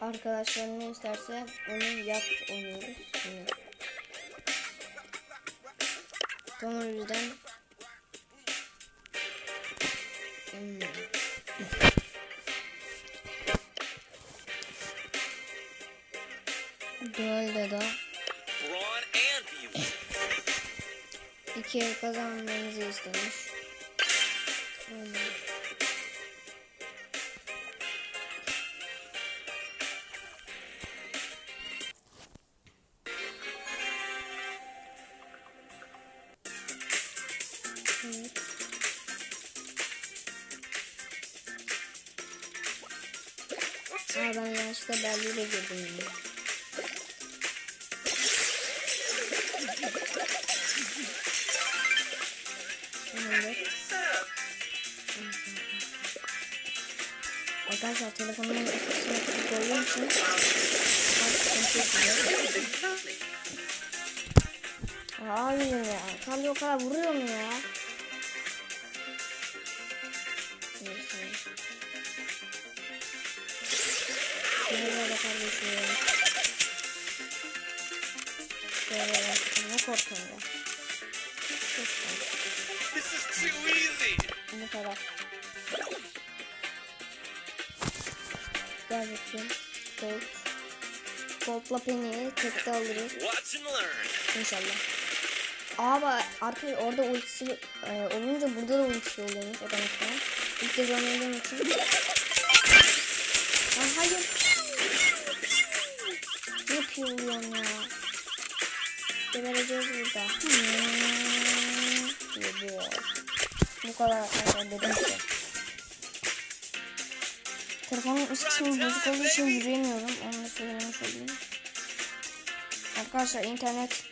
arkadaşlar ne isterse onu yap oynuyoruz. Şimdi. Sonra o yüzden Hmm. Duel'de beauty. iki el kazanmamızı istemiş. Hmm. Evet. Aa ben yanlışlıkla belliyle girdim. ya. Arkadaşlar telefonumun eskisine küçük olduğu için. Hayır ya. Kambi o kadar vuruyor mu ya? Merhaba kardeşim. Şöyle ne korkuyorum. This is too easy. Bu kadar. Gel bakayım. Gold. Gold'la Penny'i tekte alırız inşallah. Abi arkadaş orada ultisi e, olunca burada da ultisi oluyormuş o ki. İlk kez oynadığım için. Aa, hayır. Kadar arkadaşlar dedim ki. Telefonun üst kısmı bozuk olduğu için yürüyemiyorum. Onu da söylemiş olayım. Arkadaşlar internet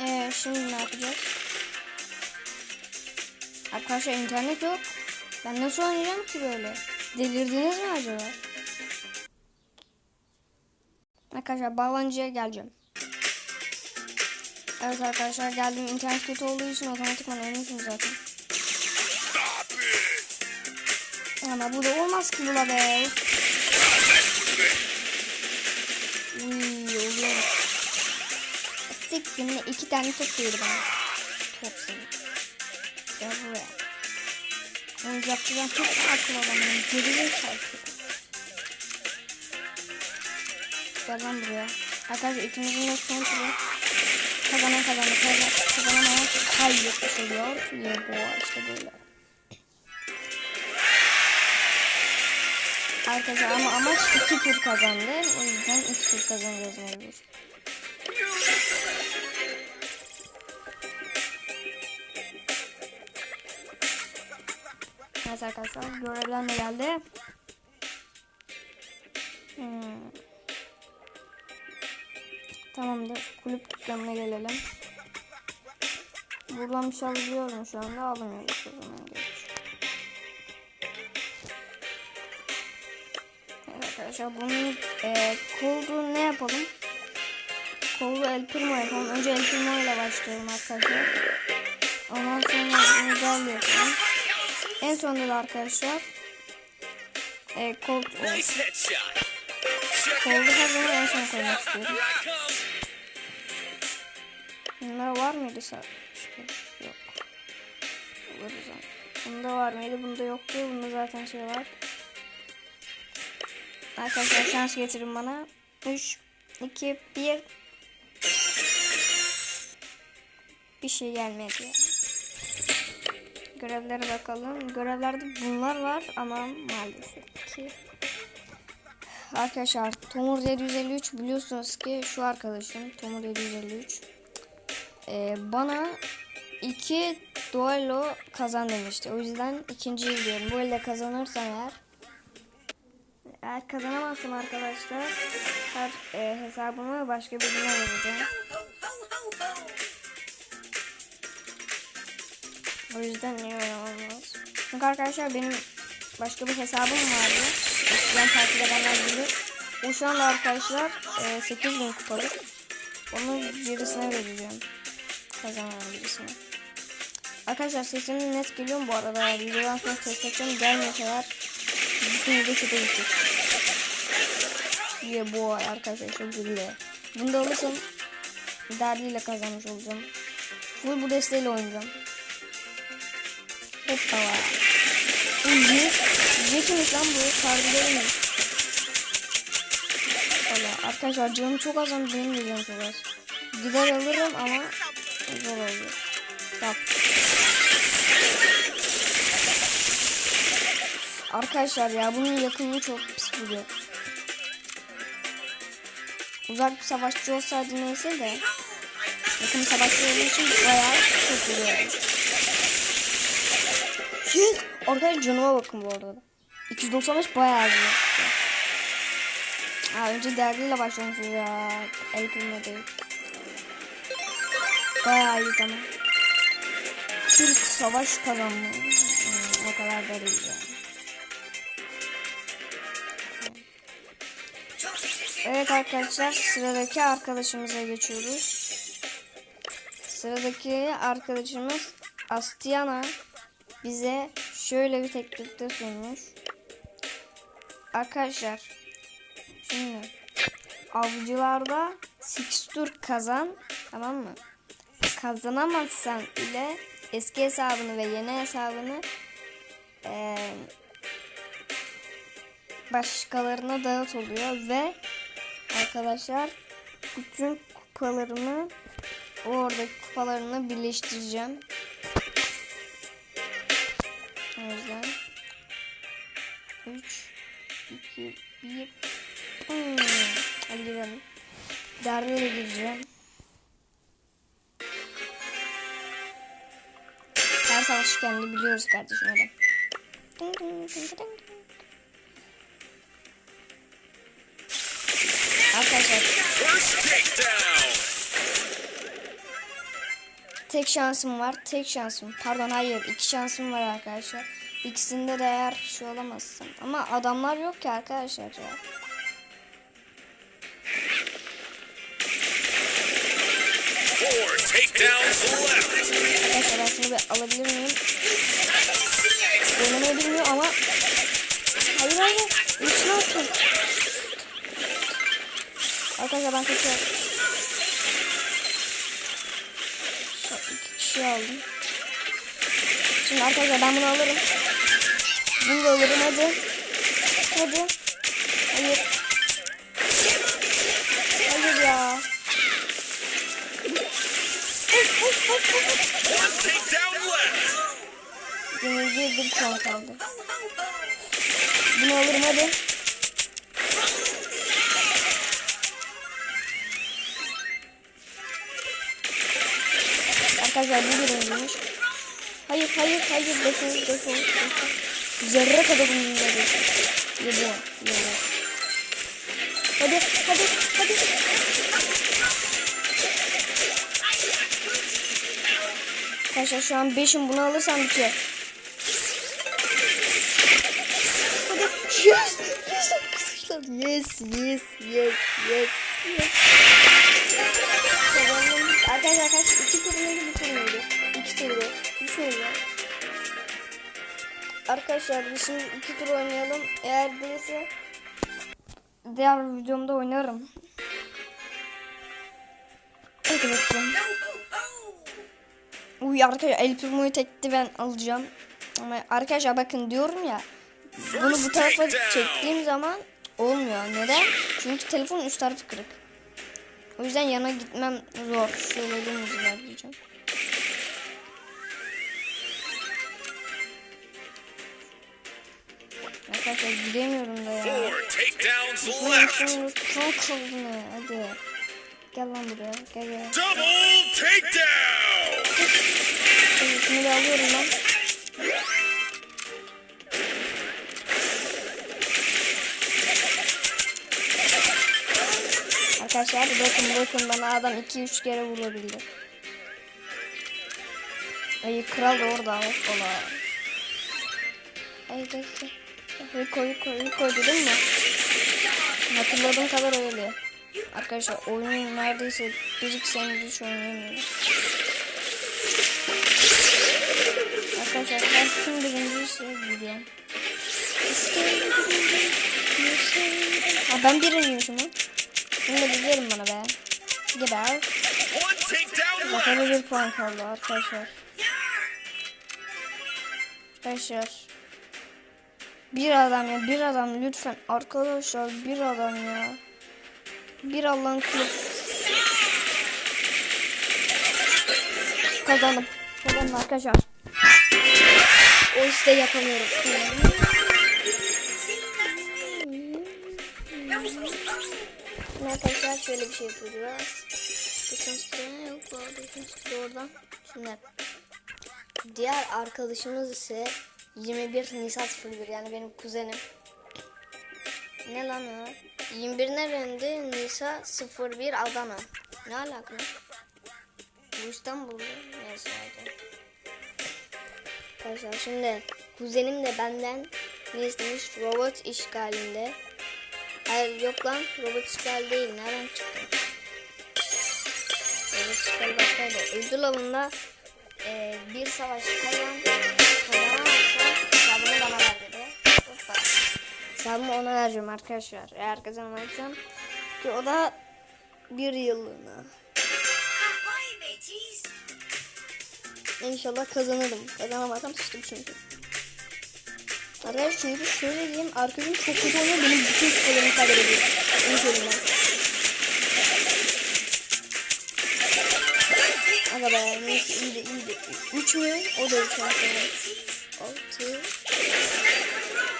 Ee, şimdi ne yapacağız? Arkadaşlar internet yok. Ben nasıl oynayacağım ki böyle? Delirdiniz mi acaba? Arkadaşlar bağlanıcıya geleceğim. Evet arkadaşlar geldim. İnternet kötü olduğu için otomatikman ölmüşüm zaten. Ama bu da olmaz ki bula be. Uy oluyor. Siktimle iki tane top değdi bana. Top seni. Gel buraya. Onu yapacağım çok akıl adamım. Geriye çarpıyor. Gel lan buraya. Arkadaşlar ikimizin de son turu. Kazanan kazandı. Kazan, kazanamayan kaybetmiş oluyor. Ya bu işte böyle. Arkadaşlar ama amaç iki tur kazandı. O yüzden iki tur kazanacağız mecbur. Evet arkadaşlar görevler ne geldi? Hmm. Tamamdır. Kulüp dükkanına gelelim. Buradan bir şey alabiliyorum şu anda. Alamıyoruz o zaman geç. Evet arkadaşlar bunu e, koldu ne yapalım? Koldu El Primo yapalım. Önce El Primo ile başlıyorum arkadaşlar. Ondan sonra Miguel yapalım. En sonunda da arkadaşlar e, kol, e, koldu her zaman en son koymak istiyorum. Bunlar var mıydı sa? Yok. Bunda var mıydı? Bunda yoktu. Bunda zaten şey var. Arkadaşlar şans getirin bana. 3, 2, 1. Bir şey gelmedi ya. Görevlere bakalım. Görevlerde bunlar var ama maalesef ki. Arkadaşlar Tomur 753 biliyorsunuz ki şu arkadaşım Tomur 753 ee, bana iki duello kazan demişti. O yüzden ikinciyi diyorum. Bu elde kazanırsam eğer eğer kazanamazsam arkadaşlar her e, hesabımı başka birine vereceğim. O yüzden niye oynamam lazım. Çünkü arkadaşlar benim başka bir hesabım vardı. Eskiden takip edenler bilir. O şu anda arkadaşlar e, 8000 kupalık. Onu birisine vereceğim. Kazanan birisine. Arkadaşlar sesim net geliyor mu bu arada? Videodan sonra test edeceğim. Gelmiyorsa eğer bütün video kötü gidecek. Yeah boy arkadaşlar çok güzel. Bunu da alırsam derdiyle kazanmış olacağım. Full bu desteğiyle oynayacağım. Hoppala. Bu ne? Ne kimmiş lan bu? Karbileri mi? Valla arkadaşlar canım çok az ama benim de canım çok az. Gider alırım ama zor oluyor. Arkadaşlar ya bunun yakınlığı çok pis vuruyor. Uzak bir savaşçı olsaydı neyse de yakın savaşçı olduğu için bayağı çok vuruyor. Yes! Arkadaşlar canıma bakın bu arada. 295 bayağı. Ha, önce derdiyle başlamışız ya. El değil. Bayağı iyi tamam. Türk savaş kazandı. Hmm, o kadar da değil yani. Evet arkadaşlar sıradaki arkadaşımıza geçiyoruz. Sıradaki arkadaşımız Astiana bize şöyle bir teklifte sunmuş. Arkadaşlar şimdi avcılarda fixture kazan tamam mı? Kazanamazsan ile eski hesabını ve yeni hesabını eee başkalarına dağıt oluyor ve arkadaşlar bütün kupalarımı oradaki kupalarını birleştireceğim. O yüzden 3 2 1 hmm. Hadi gidelim. Derneğe gireceğim. Kendi biliyoruz kardeşim öyle. Arkadaşlar tek şansım var. Tek şansım. Pardon hayır iki şansım var arkadaşlar. İkisinde de eğer şey olamazsam. Ama adamlar yok ki arkadaşlar ya. Arkadaşlar ben şunu bir alabilir miyim? Oynamayı bilmiyor ama Hayır hayır Üstüne attım Arkadaşlar ben kaçıyorum iki kişi aldım Şimdi arkadaşlar ben bunu alırım. Bunu da alırım. Hadi. Hadi. Hayır One takedown left. Yenilgiye bir puan kaldı. Bunu alırım hadi. Arkadaşlar bu birinciymiş. Hayır hayır hayır defol defol defol. Zerre kadar bunu defol. Yedi yedi. Hadi hadi hadi. Arkadaşlar şu an 5'im bunu alırsam bitiyor. Yes. Yes arkadaşlar. Yes yes yes yes yes. Kazandım. Arkadaşlar kaç? 2 tur muydu bir tur muydu? 2 turdu. 3 müydü? Arkadaşlar biz şimdi 2 tur oynayalım. Eğer değilse diğer videomda oynarım. Hadi bakalım. Uy arkadaşlar El Primo'yu tekti ben alacağım. Ama arkadaşlar bakın diyorum ya. Bunu bu tarafa çektiğim zaman olmuyor. Neden? Çünkü telefonun üst tarafı kırık. O yüzden yana gitmem zor. Şöyle dümdüz ilerleyeceğim. Arkadaşlar gidemiyorum da ya. Four takedowns left. şunu kıldı? Hadi. Gel lan buraya. Gel gel. Double takedown. Şunu da alıyorum ben. Arkadaşlar bakın bakın bana adam 2-3 kere vurabildi. Ay kral da orada hoppala. Ay. Ay koy koy koy dedim mi? Hatırladığım kadar öyle. Arkadaşlar oyunun neredeyse bir iki senedir hiç oynayamıyorum. Arkadaşlar ben tüm birinci şey gidiyorum. Ha ben birinciymişim lan. Bunu da biliyorum bana be. Geber. Takedown left. Zafer'e bir puan kaldı arkadaşlar. Arkadaşlar. Bir adam ya bir adam lütfen arkadaşlar bir adam ya. Bir Allah'ın kulu. Kazandım. Kazandım arkadaşlar. O işte yapamıyorum. Arkadaşlar şöyle bir şey yapacağız. Geçen sene yok bu geçen oradan. Şimdi diğer arkadaşımız ise 21 Nisan 01 yani benim kuzenim. Ne lan o? 21 nerendi? Nisa 01 Adana. Ne alaka? Bu İstanbul'da. Neyse. Arkadaşlar şimdi kuzenim de benden ne istemiş? Robot işgalinde. Hayır yok lan robot işgal değil. Nereden çıktı? Robot işgal başkaydı. Ödül avında e, bir savaş kazan Hesabımı ona vereceğim arkadaşlar. Eğer kazanamazsam ki o da bir yıllığına. İnşallah kazanırım. Kazanamazsam sıçtım çünkü. Arkadaşlar çünkü şöyle diyeyim arkadaşım çok kötü oynuyor benim bütün skorlarımı kaybediyor. Onu söyleyeyim ben. Aga be neyse iyiydi iyiydi. 3 mü? O da 3 aslında. 6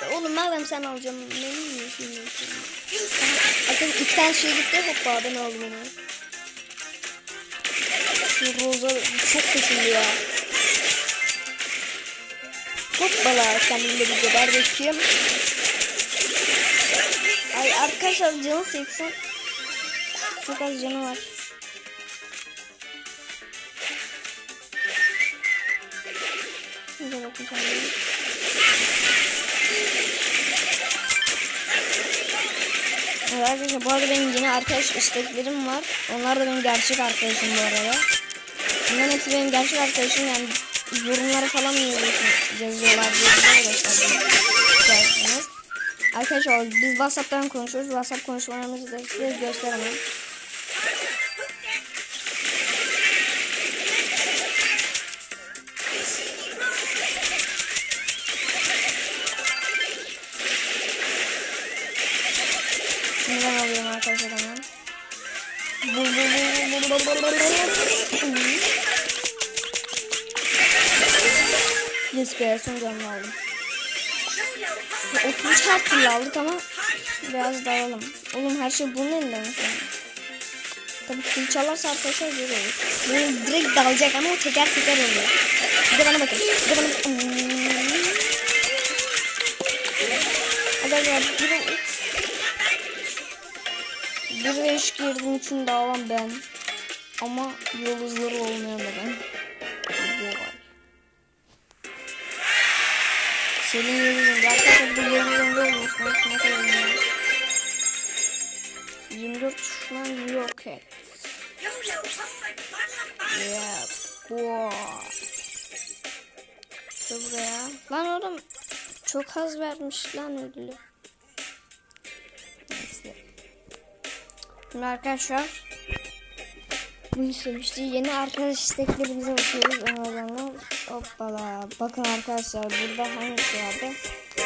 Oğlum madem sen alacaksın ne bileyim şimdi. Arkadaşlar iki tane şey gitti hoppa ben aldım onu. Şu roza çok kaşındı ya. Hoppala kendimde bir geber bakayım. Ay arkadaşlar canı 80. Çok az canı var. Güzel okuyacağım. Evet arkadaşlar bu arada benim yeni arkadaş isteklerim var. Onlar da benim gerçek arkadaşım bu arada. Bunların hepsi benim gerçek arkadaşım yani yorumlara falan yazıyorlar diye arkadaşlar. Dersiniz. Arkadaşlar biz WhatsApp'tan konuşuyoruz. WhatsApp konuşmalarımızı da size gösteremem. Arkadaşlar hemen. Yes be son canlı aldım. 33 her türlü aldık ama biraz daha. Oğlum her şey bunun elinde mi şu? Tabii kim çalarsa arkadaşlar görüyoruz. Böyle direkt dalacak ama o teker teker oluyor. Bir de bana bakın. Bir de bana bakın. Hadi. Bir de bir girdim üçün de alan ben. Ama yıldızları ben. Vay. Senin yıldızın. Arkadaşlar bu yıldızın olmuş. Ne kadar önemli. 24 tuşundan yok et. Yeah. İşte buraya. Lan oğlum çok az vermiş lan ödülü. Şimdi arkadaşlar bunu istemişti. Yeni arkadaş isteklerimize bakıyoruz. Onlardan hoppala. Bakın arkadaşlar burada hangisi vardı?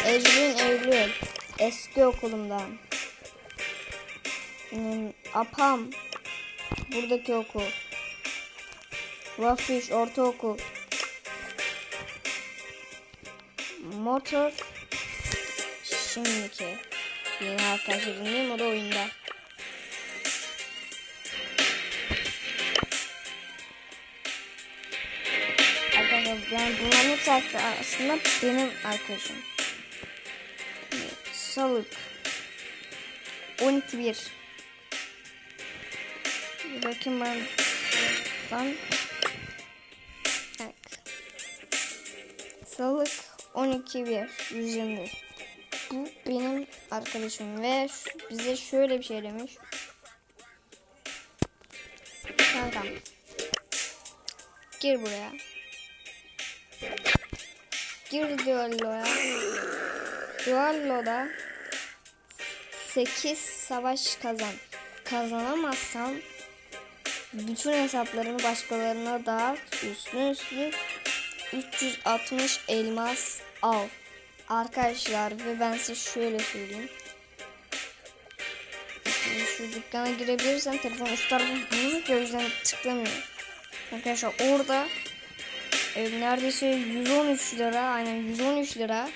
Ecrin Eylül. Eski okulumdan. Hmm, Apam. Buradaki okul. Wafiş ortaokul. Motor. Şimdiki. Yeni arkadaş edindiğim o da oyunda. Yani bunların hepsi aslında benim arkadaşım. Salık. 12 1. Bir bakayım ben. Ben. Evet. Salık 12 1. 121. Bu benim arkadaşım ve bize şöyle bir şey demiş. Kankam. Gir buraya. Gir düelloya. Düelloda 8 savaş kazan. Kazanamazsan bütün hesaplarını başkalarına dağıt. Üstüne üstlük 360 elmas al. Arkadaşlar ve ben size şöyle söyleyeyim. Şimdi şu dükkana girebilirsem telefon üst tarafı bozuk o yüzden tıklamıyor. Arkadaşlar orada e, neredeyse 113 lira aynen 113 lira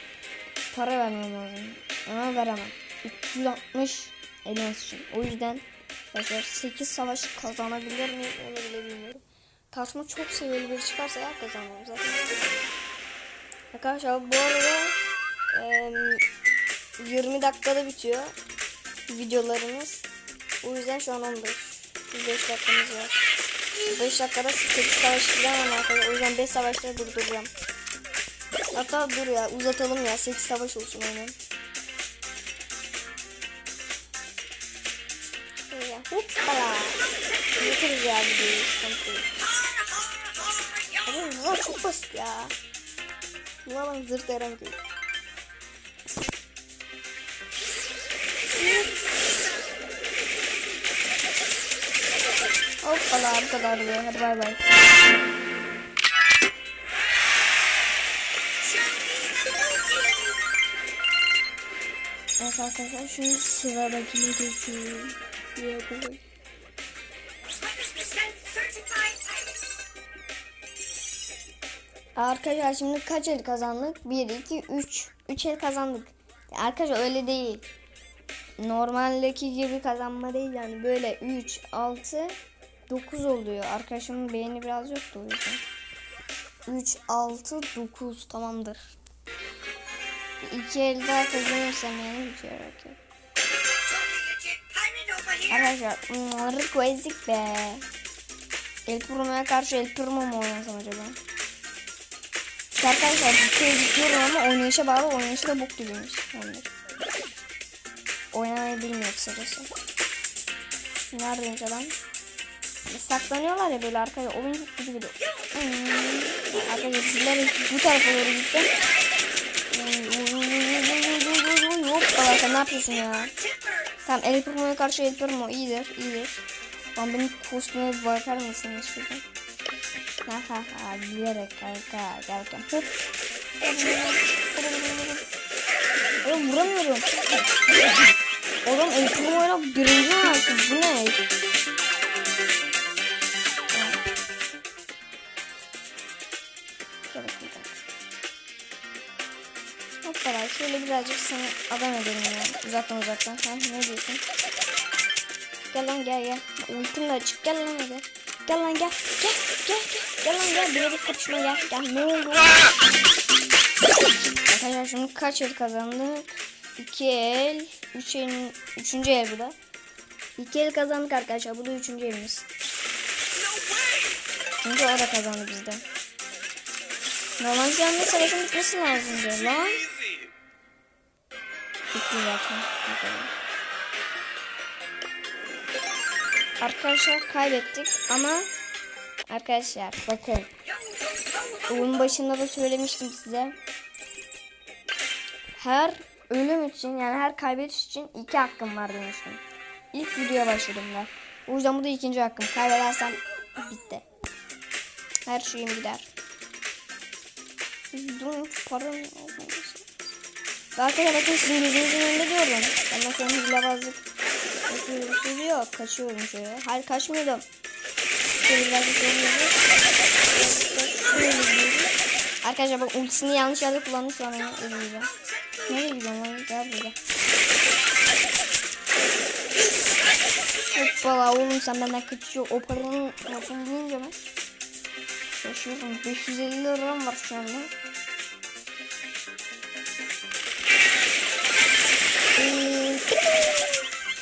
para vermem lazım. Ama veremem. 360 elmas için. O yüzden arkadaşlar 8 savaş kazanabilir miyim onu bile bilmiyorum. Karşıma çok seviyeli biri çıkarsa ya kazanmam zaten. Arkadaşlar bu arada e, 20 dakikada bitiyor videolarımız. O yüzden şu an 15. 5 dakikamız var. 5 dakikada 8 savaş gidemem arkadaşlar. O yüzden 5 savaşta durduracağım. Hatta dur ya uzatalım ya 8 savaş olsun hemen. Hoppala. Bitiririz ya videoyu. Abi bunlar çok basit ya. Bunlar bana zırt eren gibi. Hoppala diyor. Hadi bay bay. Evet arkadaşlar şimdi sıradakine geçiyorum. Yapalım. Arkadaşlar şimdi kaç el kazandık? 1, 2, 3. 3 el kazandık. Arkadaşlar öyle değil. Normaldeki gibi kazanma değil yani böyle 3, 6, 9 oluyor. Arkadaşımın beğeni biraz yoktu o yüzden. 3, 6, 9 tamamdır. 2 el daha kazanırsam yani bitiyor rakip. Arkadaşlar bunları koyzik be. El Primo'ya karşı El Primo mu oynasam acaba? Arkadaşlar bir kere gidiyorum ama oynayışa bağlı oynayışı da bok gibiymiş. Oynamayı bilmiyor kısacası. Neredeymiş adam? Saklanıyorlar ya böyle arkaya oyuncuk gibi gidiyor. Hmm. Arkadaşlar bilerek bu tarafa doğru gittim. Hoppa sen ne yapıyorsun ya? Tamam El Primo'ya karşı El Primo iyidir iyidir. Lan benim kostüme bir bakar mısınız şuradan? Ha ha ha bilerek kanka gelken hop. Oğlum vuramıyorum. Oğlum El Primo'yla birinci mi? Bu ne? Şöyle birazcık seni adam edelim ya. Uzaktan uzaktan. Ha ne diyorsun? Gel lan gel gel. Ultim de açık gel lan gel. Gel lan gel. Gel gel gel. Gel lan gel. Bilerek kapışma gel. Gel ne oldu? Arkadaşlar şimdi kaç el kazandı? 2 el. 3 el. 3. el bu da. 2 el kazandık arkadaşlar. Bu da 3. elimiz. Çünkü o da kazandı bizden. Normal canlı savaşın bitmesi lazımdı lan. Bu kadar. Arkadaşlar kaybettik ama arkadaşlar bakın oyun başında da söylemiştim size. Her ölüm için yani her kaybediş için iki hakkım var demiştim. İlk videoya başladım ben. O yüzden bu da ikinci hakkım. Kaybedersem bitti. Her şeyim gider. Dur param Arkadaşlar bakın sizin gözünüzün önünde diyorum. Ama sonra hilebazlık yapıyorum. Bir şey yok. Kaçıyorum şöyle. Hayır kaçmıyordum. Gidiyoruz. Arkadaşlar bak ultisini yanlış yerde kullanmış şu an onu öleceğim. Nereye gidiyorsun lan? Gel buraya. Hoppala oğlum sen benden kaçıyor. O paranın lafını duyunca ben şaşıyorum. 550 liram var şu anda.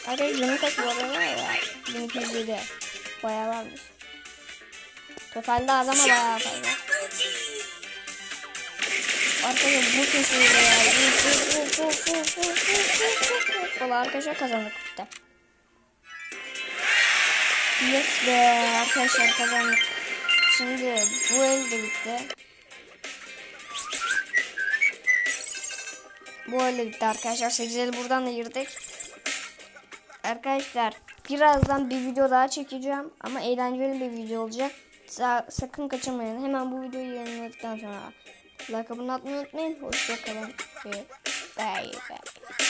Arkadaşlar canı kaç bu arada ya? 1207. Bayağı varmış. Totalde az ama bayağı fazla. Arkadaşlar bu kesinlikle ya. Valla arkadaşlar kazandık bitti. Yes be arkadaşlar kazandık. Şimdi bu el de bitti. bu öyle bitti arkadaşlar. 8'eli buradan da girdik. Arkadaşlar birazdan bir video daha çekeceğim. Ama eğlenceli bir video olacak. Sa- sakın kaçırmayın. Hemen bu videoyu yayınladıktan sonra like abone atmayı unutmayın. Hoşçakalın. Bye bye.